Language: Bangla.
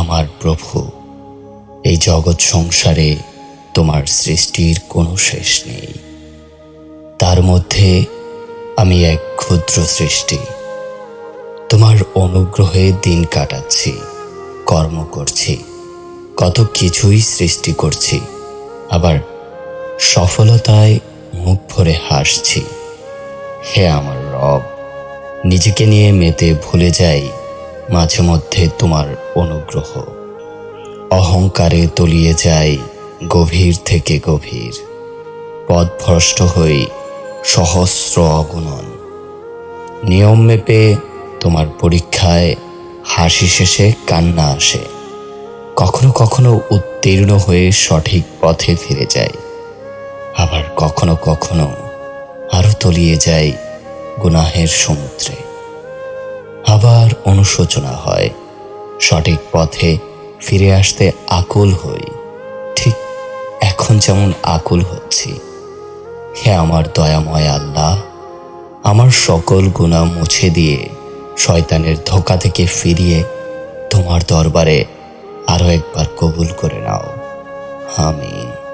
আমার প্রভু, এই জগৎ সংসারে তোমার সৃষ্টির কোনো শেষ নেই। তার মধ্যে আমি এক ক্ষুদ্র সৃষ্টি। তোমার অনুগ্রহে দিন কাটাচ্ছি, কর্ম করছি, কত কিছুই সৃষ্টি করছি, আবার সফলতায় মুখ ভরে হাসছি। হে আমার রব, নিজেকে নিয়ে মেতে ভুলে যাই মাঝে মধ্যে তোমার অনুগ্রহ। অহংকারে তলিয়ে যাই গভীর থেকে গভীর। পথভ্রষ্ট হই সহস্র অগুণন। নিয়ম মেপে তোমার পরীক্ষায় হাসি শেষে কান্না আসে। কখনো কখনো উত্তীর্ণ হয়ে সঠিক পথে ফিরে যায় আবার কখনো কখনো আরও তলিয়ে যায় গুনাহের সমুদ্রে। আবার অনুশোচনা হয়। সঠিক পথে ফিরে আসতে আকুল হই। ঠিক এখন যেমন আকুল হচ্ছি। হে আমার দয়াময় আল্লাহ, আমার সকল গুণা মুছে দিয়ে শয়তানের ধোকা থেকে ফিরিয়ে তোমার দরবারে আরও একবার কবুল করে নাও। আমিন।